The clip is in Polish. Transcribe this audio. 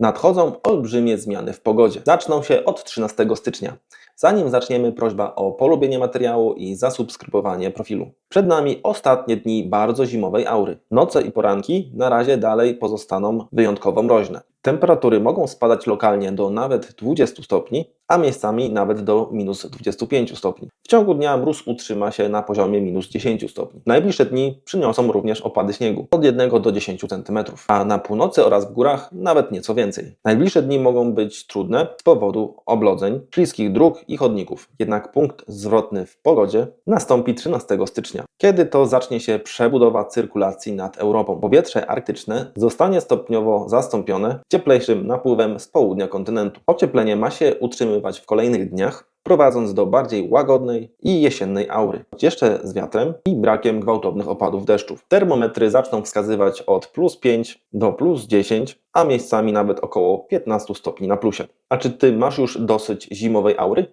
Nadchodzą olbrzymie zmiany w pogodzie. Zaczną się od 13 stycznia. Zanim zaczniemy, prośba o polubienie materiału i zasubskrybowanie profilu. Przed nami ostatnie dni bardzo zimowej aury. Noce i poranki na razie dalej pozostaną wyjątkowo mroźne. Temperatury mogą spadać lokalnie do nawet 20 stopni, a miejscami nawet do minus 25 stopni. W ciągu dnia mróz utrzyma się na poziomie minus 10 stopni. Najbliższe dni przyniosą również opady śniegu od 1 do 10 cm, a na północy oraz w górach nawet nieco więcej. Najbliższe dni mogą być trudne z powodu oblodzeń, śliskich dróg i chodników. Jednak punkt zwrotny w pogodzie nastąpi 13 stycznia, kiedy to zacznie się przebudowa cyrkulacji nad Europą. Powietrze arktyczne zostanie stopniowo zastąpione cieplejszym napływem z południa kontynentu. Ocieplenie ma się utrzymywać w kolejnych dniach, prowadząc do bardziej łagodnej i jesiennej aury, jeszcze z wiatrem i brakiem gwałtownych opadów deszczów. Termometry zaczną wskazywać od plus 5 do plus 10, a miejscami nawet około 15 stopni na plusie. A czy ty masz już dosyć zimowej aury?